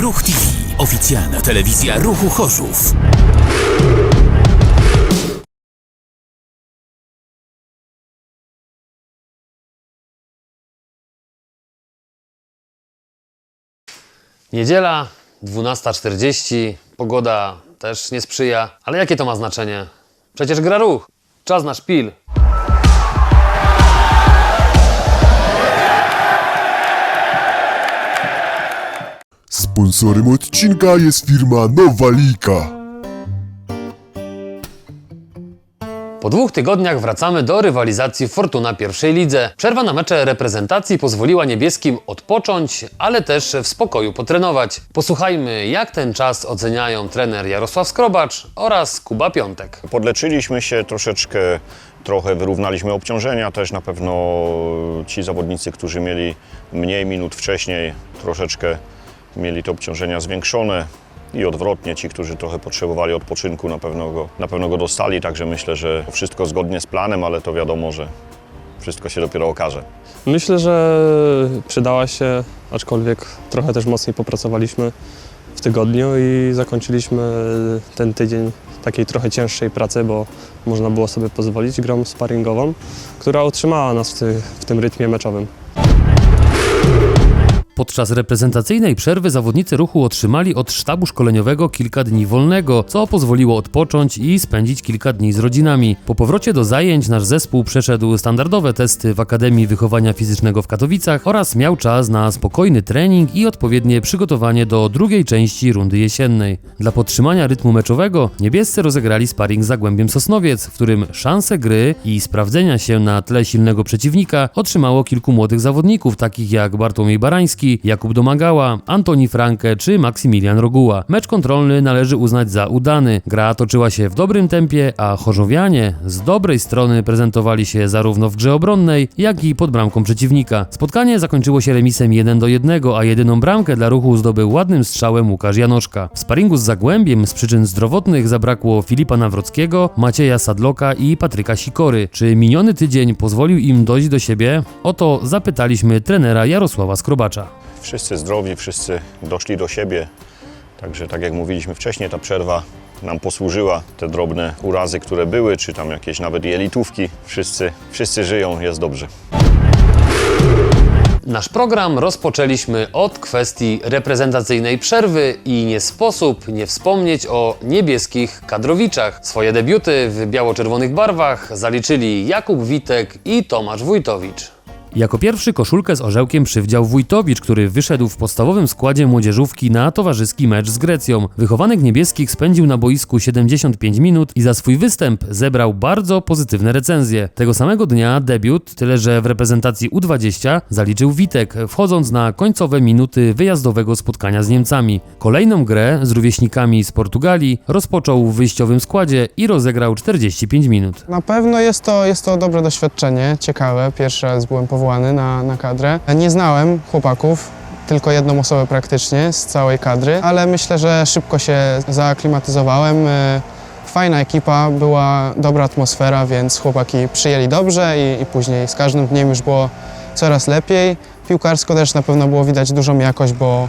Ruch TV. Oficjalna telewizja Ruchu Chorzów. Niedziela, 12.40, pogoda też nie sprzyja, ale jakie to ma znaczenie? Przecież gra ruch, czas na szpil. Sponsorem odcinka jest firma Nowalika. Po dwóch tygodniach wracamy do rywalizacji Fortuna pierwszej lidze. Przerwa na mecze reprezentacji pozwoliła niebieskim odpocząć, ale też w spokoju potrenować. Posłuchajmy, jak ten czas oceniają trener Jarosław Skrobacz oraz Kuba Piątek. Podleczyliśmy się troszeczkę, trochę wyrównaliśmy obciążenia. Też na pewno ci zawodnicy, którzy mieli mniej minut wcześniej, troszeczkę mieli te obciążenia zwiększone. I odwrotnie, ci, którzy trochę potrzebowali odpoczynku, na pewno, go, na pewno go dostali. Także myślę, że wszystko zgodnie z planem, ale to wiadomo, że wszystko się dopiero okaże. Myślę, że przydała się, aczkolwiek trochę też mocniej popracowaliśmy w tygodniu i zakończyliśmy ten tydzień takiej trochę cięższej pracy, bo można było sobie pozwolić grą sparingową, która utrzymała nas w, ty, w tym rytmie meczowym. Podczas reprezentacyjnej przerwy zawodnicy ruchu otrzymali od sztabu szkoleniowego kilka dni wolnego, co pozwoliło odpocząć i spędzić kilka dni z rodzinami. Po powrocie do zajęć nasz zespół przeszedł standardowe testy w Akademii Wychowania Fizycznego w Katowicach oraz miał czas na spokojny trening i odpowiednie przygotowanie do drugiej części rundy jesiennej. Dla podtrzymania rytmu meczowego niebiescy rozegrali sparring z Zagłębiem Sosnowiec, w którym szanse gry i sprawdzenia się na tle silnego przeciwnika otrzymało kilku młodych zawodników, takich jak Bartłomiej Barański, Jakub Domagała, Antoni Franke czy Maksymilian Roguła. Mecz kontrolny należy uznać za udany. Gra toczyła się w dobrym tempie, a chorzowianie z dobrej strony prezentowali się zarówno w grze obronnej, jak i pod bramką przeciwnika. Spotkanie zakończyło się remisem 1 do 1, a jedyną bramkę dla ruchu zdobył ładnym strzałem Łukasz Janoszka. W sparingu z Zagłębiem z przyczyn zdrowotnych zabrakło Filipa Nawrockiego, Macieja Sadloka i Patryka Sikory. Czy miniony tydzień pozwolił im dojść do siebie? O to zapytaliśmy trenera Jarosława Skrobacza. Wszyscy zdrowi, wszyscy doszli do siebie. Także tak jak mówiliśmy wcześniej, ta przerwa nam posłużyła. Te drobne urazy, które były, czy tam jakieś nawet jelitówki, wszyscy, wszyscy żyją, jest dobrze. Nasz program rozpoczęliśmy od kwestii reprezentacyjnej przerwy i nie sposób nie wspomnieć o niebieskich kadrowiczach. Swoje debiuty w biało-czerwonych barwach zaliczyli Jakub Witek i Tomasz Wójtowicz. Jako pierwszy koszulkę z orzełkiem przywdział Wójtowicz, który wyszedł w podstawowym składzie młodzieżówki na towarzyski mecz z Grecją. Wychowanek niebieskich spędził na boisku 75 minut i za swój występ zebrał bardzo pozytywne recenzje. Tego samego dnia debiut, tyle że w reprezentacji U20 zaliczył Witek, wchodząc na końcowe minuty wyjazdowego spotkania z Niemcami. Kolejną grę z rówieśnikami z Portugalii rozpoczął w wyjściowym składzie i rozegrał 45 minut. Na pewno jest to, jest to dobre doświadczenie, ciekawe. Pierwszy raz byłem powołany na, na kadrę. Nie znałem chłopaków, tylko jedną osobę praktycznie z całej kadry, ale myślę, że szybko się zaaklimatyzowałem. E, Fajna ekipa, była dobra atmosfera, więc chłopaki przyjęli dobrze i, i później z każdym dniem już było coraz lepiej. Piłkarsko też na pewno było widać dużą jakość, bo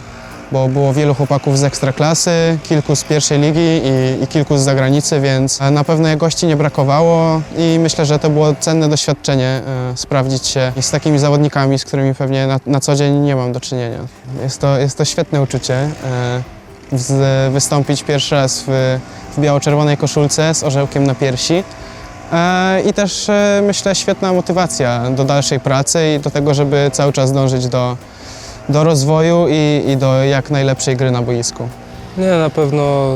bo było wielu chłopaków z ekstraklasy, kilku z pierwszej ligi i, i kilku z zagranicy, więc e, na pewno jakości nie brakowało i myślę, że to było cenne doświadczenie e, sprawdzić się z takimi zawodnikami, z którymi pewnie na, na co dzień nie mam do czynienia. Jest to, jest to świetne uczucie. E, z, wystąpić pierwszy raz w, w biało-czerwonej koszulce z orzełkiem na piersi. I też myślę świetna motywacja do dalszej pracy i do tego, żeby cały czas dążyć do, do rozwoju i, i do jak najlepszej gry na boisku. Nie, na pewno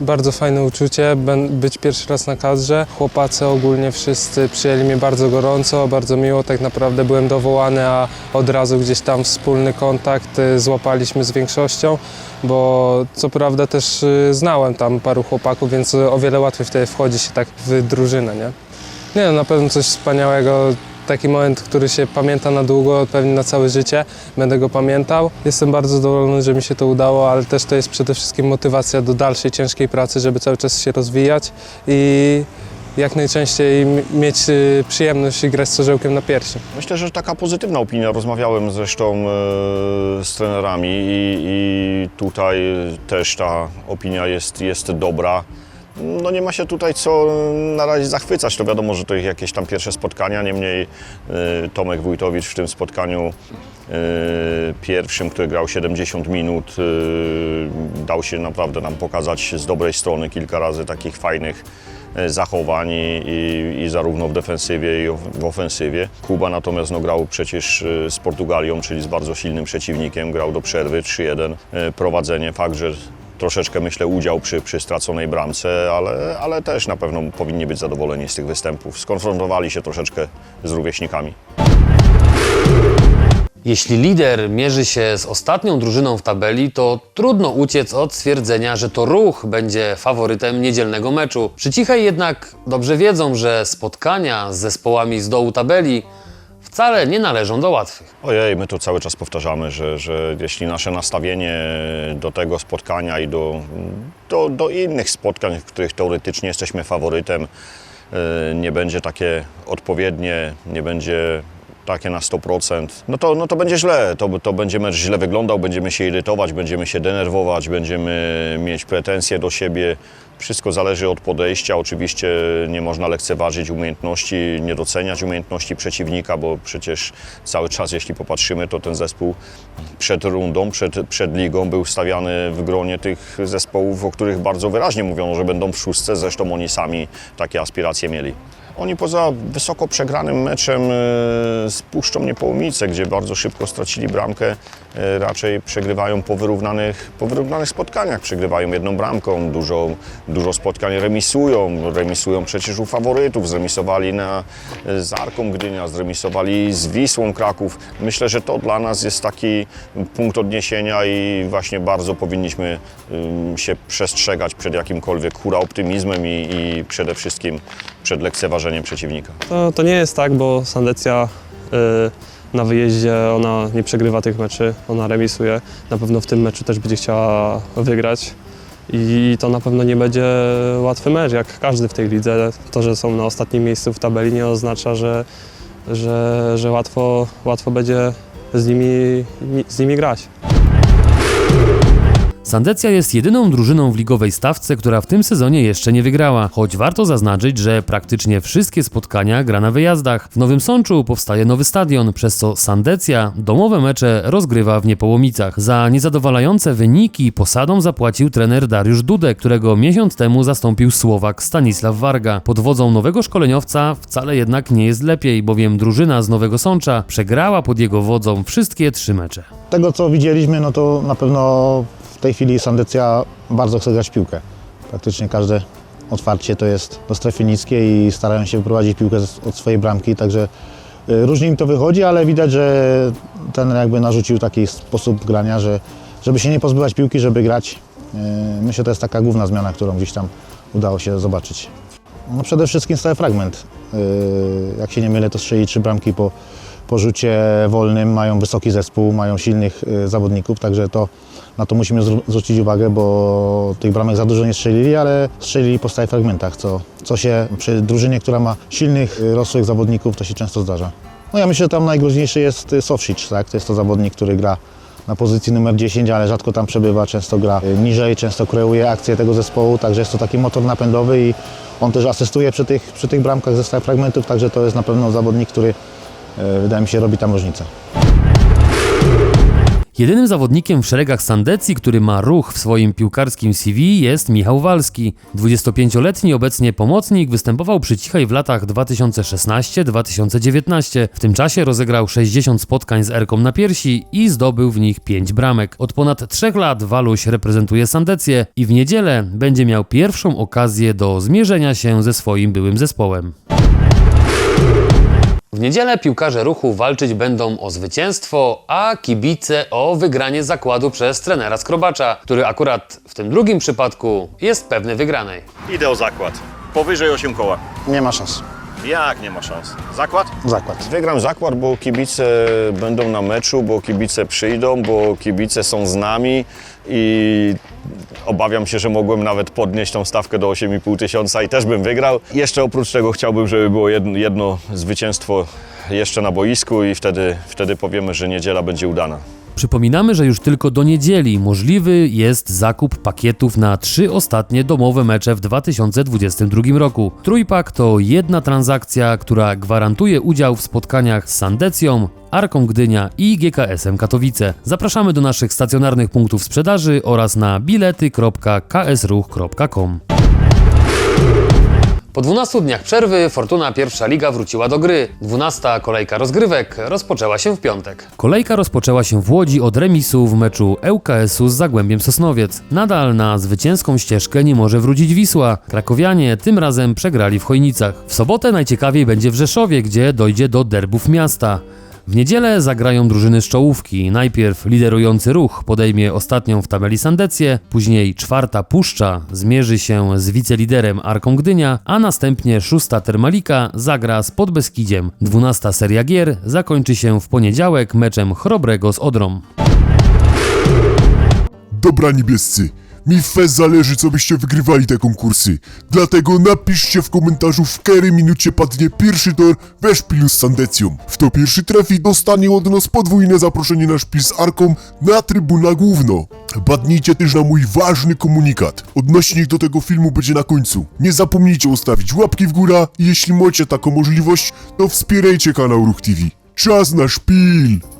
bardzo fajne uczucie być pierwszy raz na kadrze. Chłopacy ogólnie wszyscy przyjęli mnie bardzo gorąco, bardzo miło. Tak naprawdę byłem dowołany, a od razu gdzieś tam wspólny kontakt y, złapaliśmy z większością, bo co prawda też y, znałem tam paru chłopaków, więc o wiele łatwiej wtedy wchodzi się tak w drużynę, nie? Nie, na pewno coś wspaniałego. Taki moment, który się pamięta na długo, pewnie na całe życie. Będę go pamiętał. Jestem bardzo zadowolony, że mi się to udało, ale też to jest przede wszystkim motywacja do dalszej ciężkiej pracy, żeby cały czas się rozwijać i jak najczęściej mieć y, przyjemność grać z orzełkiem na piersi. Myślę, że taka pozytywna opinia. Rozmawiałem zresztą e, z trenerami i, i tutaj też ta opinia jest, jest dobra. No nie ma się tutaj co na razie zachwycać. To wiadomo, że to jakieś tam pierwsze spotkania, niemniej e, Tomek Wójtowicz w tym spotkaniu e, pierwszym, który grał 70 minut, e, dał się naprawdę nam pokazać z dobrej strony kilka razy takich fajnych zachowań i, i, i zarówno w defensywie i w ofensywie. Kuba natomiast no, grał przecież z Portugalią, czyli z bardzo silnym przeciwnikiem, grał do przerwy 3-1. E, Prowadzenie, fakt, że troszeczkę myślę udział przy, przy straconej bramce, ale, ale też na pewno powinni być zadowoleni z tych występów. Skonfrontowali się troszeczkę z rówieśnikami. Jeśli lider mierzy się z ostatnią drużyną w tabeli, to trudno uciec od stwierdzenia, że to ruch będzie faworytem niedzielnego meczu. Przy Cichej jednak dobrze wiedzą, że spotkania z zespołami z dołu tabeli wcale nie należą do łatwych. Ojej, my to cały czas powtarzamy, że, że jeśli nasze nastawienie do tego spotkania i do, do, do innych spotkań, w których teoretycznie jesteśmy faworytem, e, nie będzie takie odpowiednie, nie będzie takie na 100%, no to, no to będzie źle. To, to będzie mecz źle wyglądał, będziemy się irytować, będziemy się denerwować, będziemy mieć pretensje do siebie. Wszystko zależy od podejścia. Oczywiście nie można lekceważyć umiejętności, nie doceniać umiejętności przeciwnika, bo przecież cały czas, jeśli popatrzymy, to ten zespół przed rundą, przed, przed ligą był stawiany w gronie tych zespołów, o których bardzo wyraźnie mówiono, że będą w szóstce. Zresztą oni sami takie aspiracje mieli. Oni poza wysoko przegranym meczem e, z Puszczą Niepołomice, gdzie bardzo szybko stracili bramkę, e, raczej przegrywają po wyrównanych, po wyrównanych spotkaniach. Przegrywają jedną bramką, dużo, dużo spotkań remisują. Remisują przecież u faworytów. Zremisowali na, e, z Arką Gdynia, zremisowali z Wisłą Kraków. Myślę, że to dla nas jest taki punkt odniesienia i właśnie bardzo powinniśmy się przestrzegać przed jakimkolwiek hura optymizmem i, i przede wszystkim przed lekceważeniem przeciwnika. To, to nie jest tak, bo Sandecja y, na wyjeździe ona nie przegrywa tych meczy, ona remisuje. Na pewno w tym meczu też będzie chciała wygrać. I to na pewno nie będzie łatwy mecz, jak każdy w tej lidze. To, że są na ostatnim miejscu w tabeli nie oznacza, że, że, że łatwo, łatwo będzie z nimi, z nimi grać. Sandecja jest jedyną drużyną w ligowej stawce, która w tym sezonie jeszcze nie wygrała, choć warto zaznaczyć, że praktycznie wszystkie spotkania gra na wyjazdach. W Nowym Sączu powstaje nowy stadion, przez co Sandecja domowe mecze rozgrywa w Niepołomicach. Za niezadowalające wyniki posadą zapłacił trener Dariusz Dudek, którego miesiąc temu zastąpił Słowak Stanisław Warga. Pod wodzą nowego szkoleniowca wcale jednak nie jest lepiej, bowiem drużyna z Nowego Sącza przegrała pod jego wodzą wszystkie trzy mecze. tego co widzieliśmy, no to na pewno tej chwili Sandecja bardzo chce grać piłkę. Praktycznie każde otwarcie to jest do strefy niskiej i starają się wyprowadzić piłkę od swojej bramki, także y, różnie im to wychodzi, ale widać, że ten jakby narzucił taki sposób grania, że żeby się nie pozbywać piłki, żeby grać. Y, Myślę, że to jest taka główna zmiana, którą gdzieś tam udało się zobaczyć. No przede wszystkim stały fragment. Y, Jak się nie mylę, to strzeli trzy bramki po, po rzucie wolnym, mają wysoki zespół, mają silnych y, zawodników, także to, na to musimy zwró- zwrócić uwagę, bo tych bramek za dużo nie strzelili, ale strzelili po stałych fragmentach, co, co się przy drużynie, która ma silnych, y, rosłych zawodników, to się często zdarza. No ja myślę, że tam najgroźniejszy jest y, Sofsic, tak? to jest to zawodnik, który gra na pozycji numer 10, ale rzadko tam przebywa, często gra niżej, często kreuje akcję tego zespołu, także jest to taki motor napędowy i on też asystuje przy tych, przy tych bramkach ze stałych fragmentów, także to jest na pewno zawodnik, który wydaje mi się robi tam różnicę. Jedynym zawodnikiem w szeregach Sandecji, który ma ruch w swoim piłkarskim CV jest Michał Walski. 25-letni obecnie pomocnik występował przy Cichej w latach 2016-2019. W tym czasie rozegrał 60 spotkań z Erką na piersi i zdobył w nich 5 bramek. Od ponad 3 lat Waluś reprezentuje Sandecję i w niedzielę będzie miał pierwszą okazję do zmierzenia się ze swoim byłym zespołem. W niedzielę piłkarze ruchu walczyć będą o zwycięstwo, a kibice o wygranie zakładu przez trenera Skrobacza, który akurat w tym drugim przypadku jest pewny wygranej. Idę o zakład. Powyżej 8 koła. Nie ma szans. Jak nie ma szans? Zakład? Zakład. Wygram zakład, bo kibice będą na meczu, bo kibice przyjdą, bo kibice są z nami i obawiam się, że mogłem nawet podnieść tą stawkę do 8,5 tysiąca i też bym wygrał. Jeszcze oprócz tego chciałbym, żeby było jedno, jedno zwycięstwo jeszcze na boisku i wtedy, wtedy powiemy, że niedziela będzie udana. Przypominamy, że już tylko do niedzieli możliwy jest zakup pakietów na trzy ostatnie domowe mecze w 2022 roku. Trójpak to jedna transakcja, która gwarantuje udział w spotkaniach z Sandecją, Arką Gdynia i GKS-em Katowice. Zapraszamy do naszych stacjonarnych punktów sprzedaży oraz na bilety.ksruch.com. Po 12 dniach przerwy Fortuna Pierwsza Liga wróciła do gry. 12 kolejka rozgrywek rozpoczęła się w piątek. Kolejka rozpoczęła się w Łodzi od remisu w meczu ŁKS-u z Zagłębiem Sosnowiec. Nadal na zwycięską ścieżkę nie może wrócić Wisła. Krakowianie tym razem przegrali w Chojnicach. W sobotę najciekawiej będzie w Rzeszowie, gdzie dojdzie do derbów miasta. W niedzielę zagrają drużyny z czołówki. Najpierw liderujący ruch podejmie ostatnią w tabeli Sandecję, później czwarta Puszcza zmierzy się z wiceliderem Arką Gdynia, a następnie szósta Termalika zagra z Podbeskidziem. Dwunasta seria gier zakończy się w poniedziałek meczem Chrobrego z Odrą. Dobra niebiescy, mi w fez zależy, co byście wygrywali te konkursy. Dlatego napiszcie w komentarzu, w której minucie padnie pierwszy tor we szpilu z Sandecją. Kto pierwszy trafi, dostanie od nas podwójne zaproszenie na szpil z Arką na trybuna główno. Badnijcie też na mój ważny komunikat. Odnośnik do tego filmu będzie na końcu. Nie zapomnijcie ustawić łapki w górę i jeśli macie taką możliwość, to wspierajcie kanał Ruch TV. Czas na szpil!